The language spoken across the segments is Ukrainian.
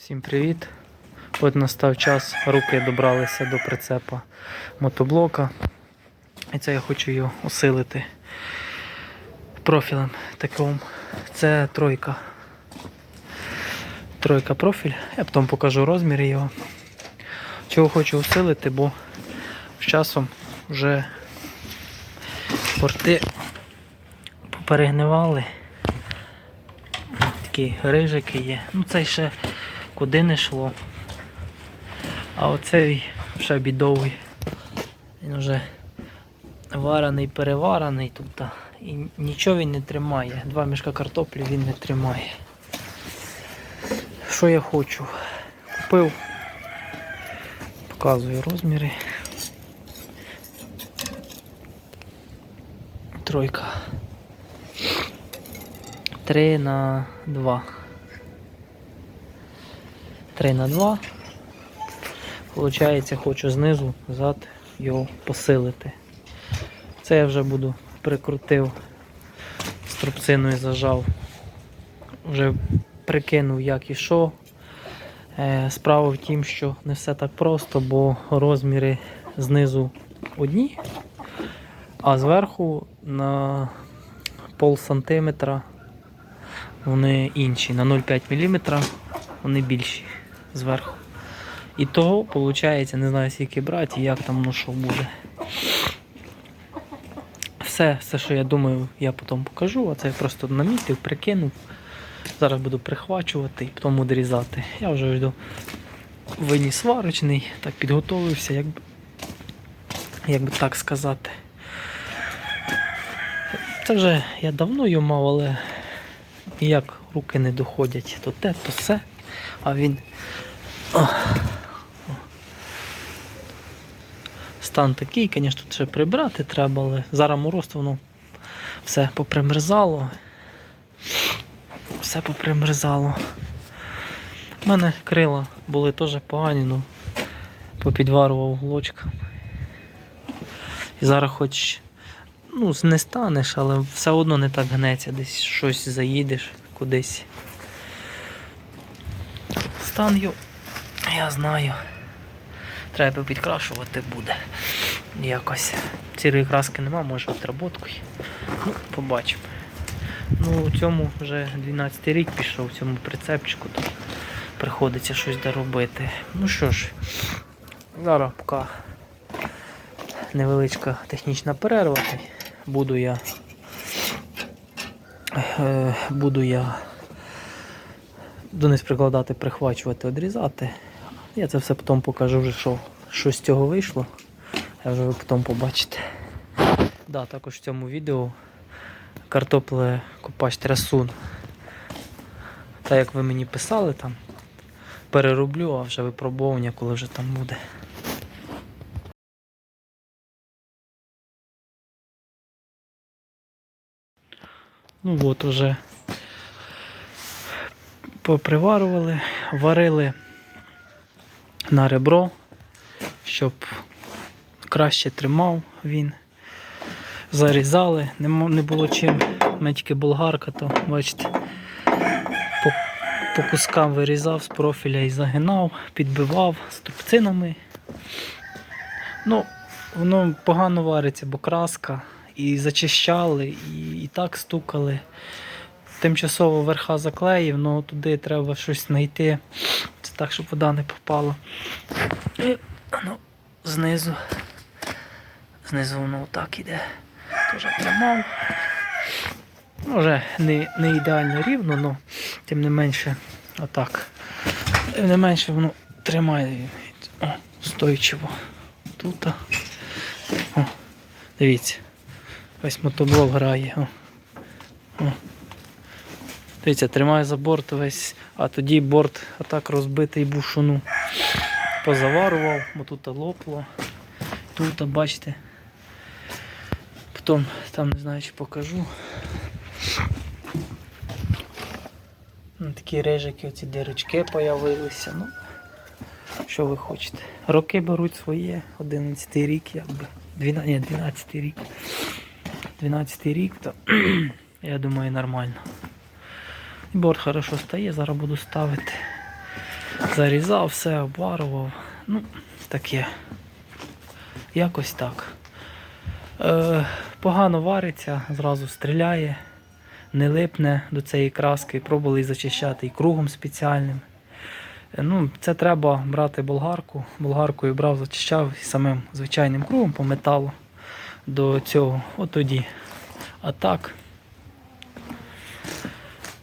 Всім привіт! От настав час, руки добралися до прицепа мотоблока. І це я хочу його усилити профілем таким. Це тройка. Тройка профіль. Я потім покажу розміри його. Чого хочу усилити, бо з часом вже порти поперегнивали. Такі рижики є. Ну це ще куди не йшло. А оцей ще бідовий. Він вже варений, переварений тут. І нічого він не тримає. Два мішка картоплі він не тримає. Що я хочу? Купив. Показую розміри. Тройка. 3 на 2. 3 на 2. Получається, хочу знизу зад його посилити. Це я вже буду прикрутив струбциною зажав. Вже прикинув як і що. Е, Справа в тім, що не все так просто, бо розміри знизу одні, а зверху на пол сантиметра вони інші. На 0,5 мм вони більші зверху. І того, виходить, не знаю скільки брати і як там воно що буде. Все, все, що я думаю, я потім покажу, а це я просто намітив, прикинув. Зараз буду прихвачувати і потім буду різати. Я вже йду виніс сварочний, так підготовився, як би, як би так сказати. Це вже я давно його мав, але ніяк руки не доходять. То те, то все. А він. Стан такий, звісно, тут ще прибрати треба, але зараз мороз, воно все попримерзало. Все попримерзало. У мене крила були теж погані, ну попідварував глочком. І зараз хоч ну, не станеш, але все одно не так гнеться, десь щось заїдеш кудись. Стан я знаю. Треба підкрашувати буде. Якось. Цілої краски нема, може отработкою. Ну, побачимо. Ну, у цьому вже 12 рік пішов, в цьому прицепчику, то приходиться щось доробити. Ну що ж, зараз поки невеличка технічна перерва. Буду я е, буду я дониз прикладати, прихвачувати, відрізати. Я це все потім покажу, вже, що, що з цього вийшло. Я вже ви потім побачите. Да, також в цьому відео картопле копач трясун. Так як ви мені писали там, перероблю, а вже випробовування, коли вже там буде. Ну от уже поприварували, варили на ребро, щоб краще тримав він. Зарізали, не, було чим, У болгарка, то бачите, по, по кускам вирізав з профіля і загинав, підбивав струбцинами. Ну, воно погано вариться, бо краска, і зачищали, і, і так стукали. Тимчасово верха заклеїв, але туди треба щось знайти. Це так, щоб вода не попала. І, ну, знизу. Знизу воно отак іде. Теж тримав. Може не, не ідеально рівно, але тим не менше отак. Тим не менше воно тримає О, устойчиво. Тут. О, дивіться. Ось мотоблок грає. О. О. Дивіться, тримає за борт весь, а тоді борт отак розбитий був шуну. Позаварував, бо тут лопло. Тут, бачите. Потім там не знаю, чи покажу. Ну, Такі режики, оці дирочки появилися. Ну, що ви хочете. Роки беруть своє, 11 рік, якби. 12, ні, 12 рік. 12 рік, то я думаю нормально. І борт хорошо стає, зараз буду ставити. Зарізав, все, обварував. Ну, таке. Якось так. Е, погано вариться, зразу стріляє, не липне до цієї краски. Пробували зачищати і кругом спеціальним. Е, Ну, це треба брати болгарку. Болгаркою брав, зачищав і самим звичайним кругом по металу до цього. От тоді. А так.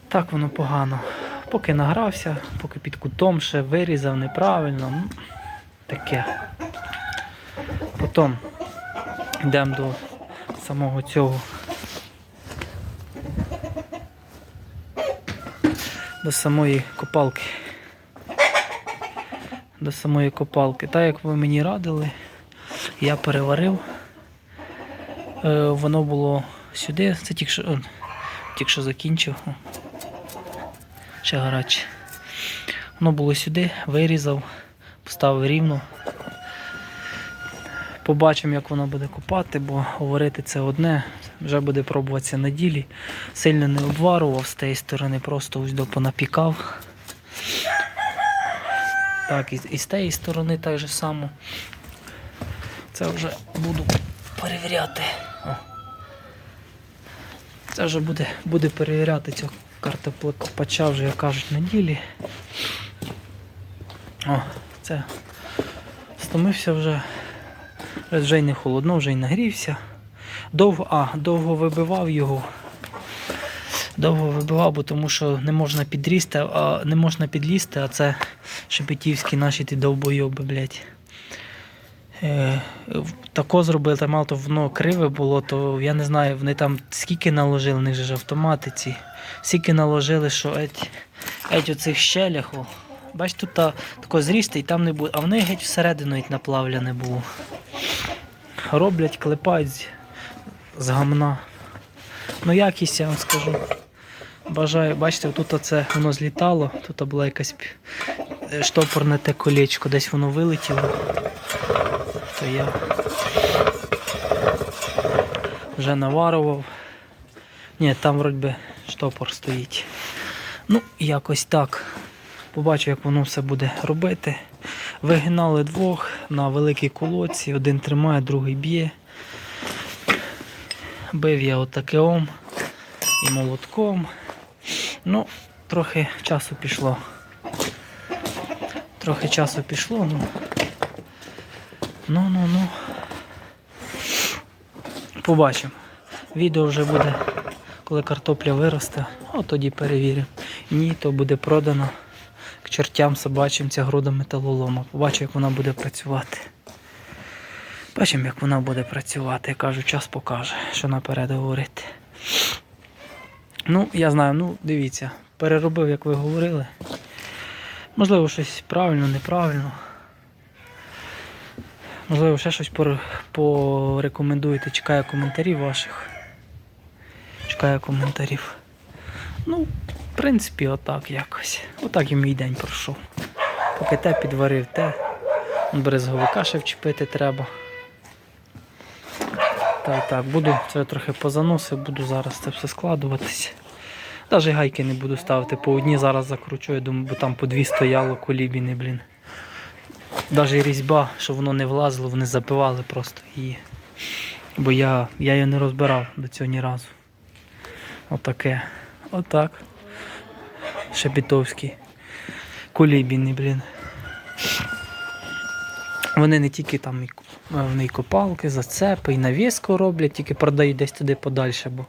Так воно погано. Поки награвся, поки під кутом ще вирізав неправильно. Таке. Потім йдемо до самого цього. До самої копалки. До самої копалки. Так як ви мені радили, я переварив. Е, воно було сюди, це тільки що, тільки що закінчив. Ще гаряче. Воно було сюди, вирізав, поставив рівно. Побачимо, як воно буде копати, бо говорити це одне, вже буде пробуватися на ділі. Сильно не обварував з тієї сторони, просто ось до понапікав. Так, і, з тієї сторони так же само. Це вже буду перевіряти. Це вже буде, буде перевіряти цього картоплекопача вже, як кажуть, на ділі. О, це стомився вже. Вже й не холодно, вже й нагрівся. Довго, а, довго вибивав його. Довго вибивав, бо тому що не можна підрізти, а не можна підлізти, а це шепетівські наші ті довбойоби, блядь. Е, тако зробили, там мало то воно криве було, то я не знаю, вони там скільки наложили, них же ж автомати ці. Скільки наложили, що еть, еть оцих щелях. О. Бач, тут та, тако зрісти і там не буде. А вони геть всередину геть наплавлене було. Роблять, клепають з, гамна. Ну якість, я вам скажу. Бажаю, бачите, тут оце воно злітало, тут була якась е, штопорне те колечко, десь воно вилетіло. То я вже наварував. Ні, там вроді би штопор стоїть. Ну, якось так. Побачу, як воно все буде робити. Вигинали двох на великій колодці, один тримає, другий б'є. Бив я отакеом і молотком. Ну, трохи часу пішло. Трохи часу пішло, ну. Ну, ну, ну. Побачимо. Відео вже буде, коли картопля виросте, от тоді перевіримо. Ні, то буде продано к чертям собачим ця груда металолома. Побачу, як вона буде працювати. Бачимо, як вона буде працювати. Я кажу, час покаже, що наперед говорити. Ну, я знаю, ну дивіться, переробив, як ви говорили. Можливо, щось правильно, неправильно. Можливо, ще щось порекомендуєте. Чекаю коментарів ваших. Чекаю коментарів. Ну, в принципі, отак якось. Отак і мій день пройшов. Поки те підварив, те. Березговика ще вчепити треба. Так, так, буду це трохи позаносив, буду зараз це все складуватись. Навіть гайки не буду ставити, по одній зараз закручу, я думаю, бо там по дві стояло колібіни, блін. Навіть різьба, щоб воно не влазило, вони запивали просто її. Бо я, я її не розбирав до цього ні разу. Отаке. Отак. Шепетовські. Колібіни, блін. Вони не тільки там і, ку- вони копалки, зацепи, і навіску роблять, тільки продають десь туди подальше, бо,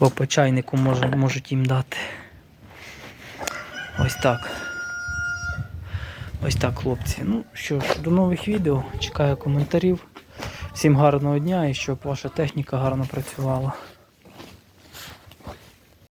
бо по чайнику можуть їм дати. Ось так. Ось так, хлопці. Ну що ж, до нових відео. Чекаю коментарів. Всім гарного дня і щоб ваша техніка гарно працювала.